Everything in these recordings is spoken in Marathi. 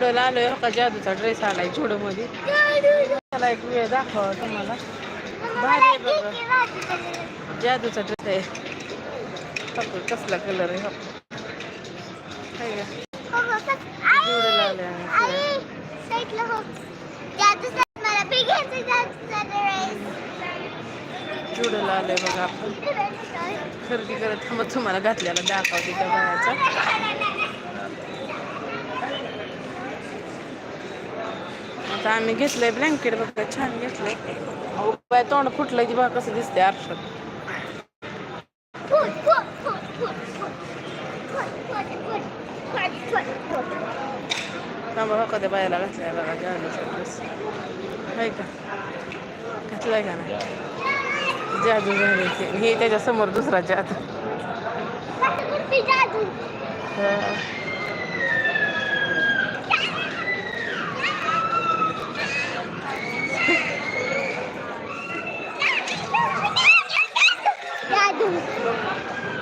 जुडोला आलोय का जादूचा ड्रेस आलाय जुडो मध्ये त्याला एक वेळ दाखवा तुम्हाला. भारी बघा. जादूचा ड्रेस आहे. बघ, कसला कलर आहे हो. आलोय बघा आपण. खरेदी करत थांबत तुम्हाला घातल्याला दाखवते त्या बाळाचा. आता आम्ही घेतलंय ब्लँकेट बघा छान घेतलंय. बाय तोंड फुटलंय ती बघा कसं दिसतंय आरशात. हो कधी बायाला घातलाय बघा जादूचा का? घातलाय का नाही? जादू झाले हे त्याच्यासमोर दुसरा जादू हा.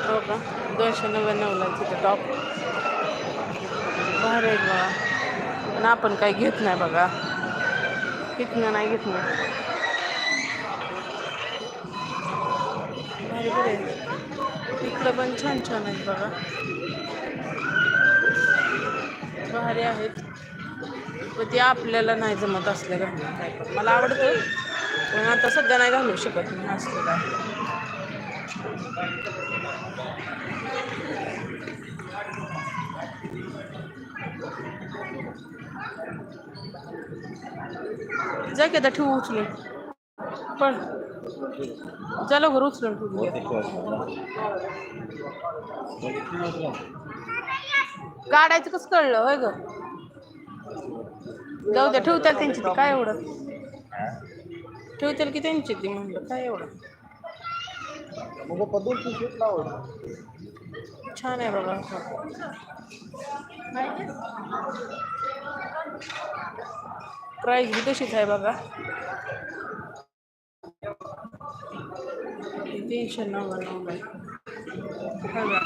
हो का दोनशे नव्याण्णवला तिथे टॉप भारी आहेत बघा पण आपण काही घेत नाही बघा. इथनं नाही घेत नाही भारी बरे इकडं पण छान छान आहेत बघा. भारी आहेत. पण ते आपल्याला नाही जमत असलं घालणं काय पण. मला आवडतं. पण आता सध्या नाही घालू शकत मी असलं काय. जा की आता ठेवू उचलून. पण जा लवकर उचलून. ठेवू काढायचं कसं कळलं होय ग? जाऊ द्या ठेवत्याल त्यांची ती काय एवढं? ठेवत्याल की त्यांची ती म्हणलं काय एवढं? छान आहे बघा प्राईज बी तशीच आहे बघा. तीनशे नव्याण्णव आहे बघा.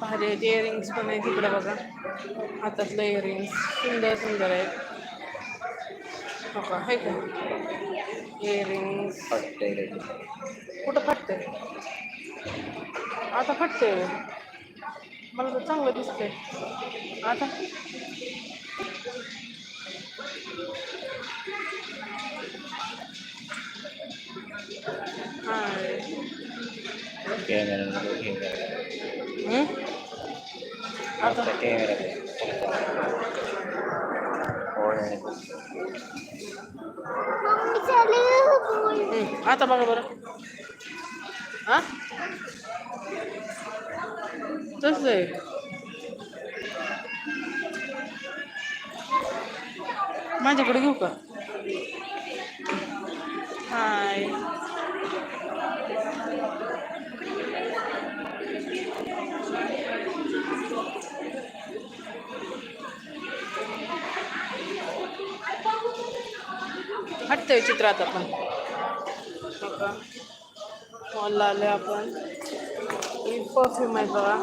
भारी आहेत इयरिंग्स पण आहेत तिकडं बघा. हातातलं इयरिंग्स सुंदर सुंदर आहेत. हो का? कुठं फाटतंय? आता फाटतंय. मला तर चांगलं दिसतंय. आता? हां हं? आता हं, आता बघा बरं. हा? तसं आहे. माझ्याकडे घेऊ का? हाय. हटतोय चित्रात आपण. बघा आले आपण. ही परफ्यूम आहे बघा?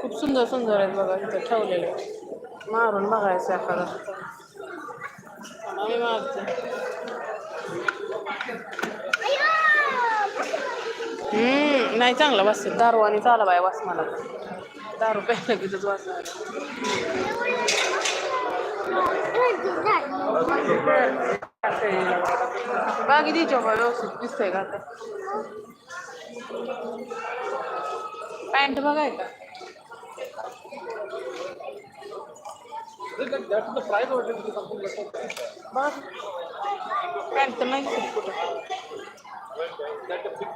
खूप सुंदर सुंदर आहेत बघा तिथं ठेवलेले. मारून बघायचं एखादा. आम्ही मारते नाही चांगला वास दारू आणि चाला बाय वास मला. दारू प्यायला की तुझं वास बाकी व्यवस्थित दिसतंय का आता? पॅन्ट बघाय का? बघा. पॅन्ट तर नाही कुठं.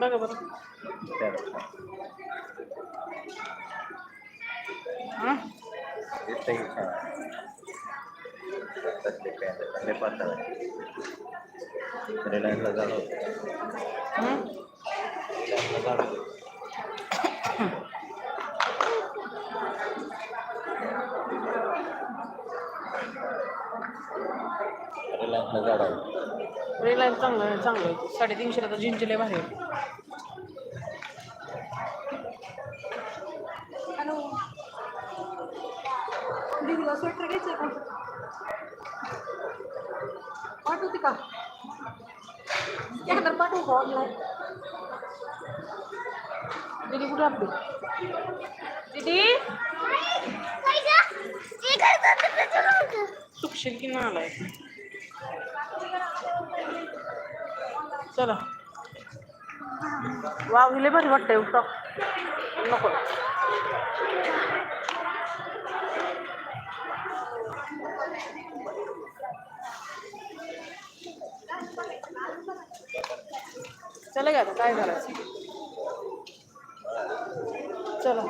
बघा बरं. हा? दिसतंय की छान तसले पॅन्ट चांगले पातळ आहे रिलायन्सला झालं होतं हं? रिलायन्सला झालं होतं रिलायन्सला झाड आहे रिलायन्स चांगलं आहे चांगलं आहे. साडेतीनशेला तर जिंजले भारी आहे. हॅलो दीदीला स्वेटर घ्यायचं का? पाठवते का? एखादा पाठवू का ऑनलाईन दीदी कुठे आपली? दीदी? सुखशील की नालाय चला. वाव हिले भारी वाटतंय उठा. नको. चला घ्या काय करायचं? चला.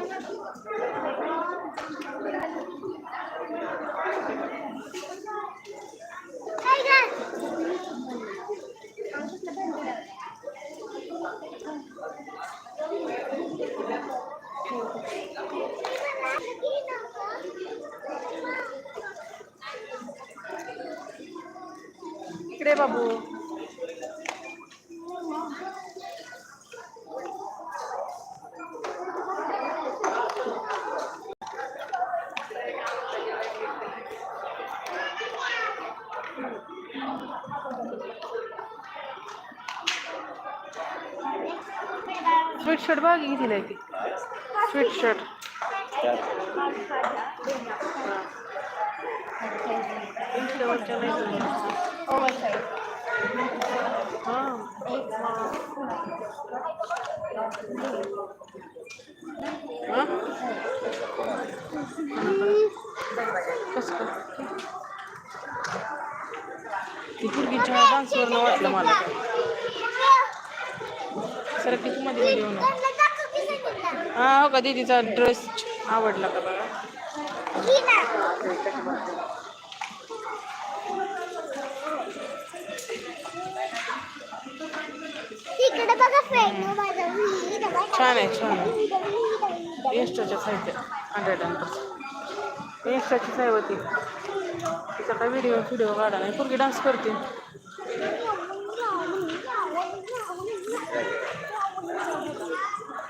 बाबू स्वीट शर्ट बघ किती आहे ती? स्वीट शर्ट ती पूर्वीच्या डान्सवरनं वाटलं मला. सर किती मध्ये मध्ये येऊन हा हो का? दीदीचा ड्रेस आवडला का बघा? तिकडे बघा फ्रेंड माझा छान आहे छान आहे. इंस्टाच्या आहे त्या हंड्रेड अँड इंस्टाचीच साहेब होती. तिचा काय व्हिडिओ व्हिडिओ काढा नाही. पूर्वी डान्स करते.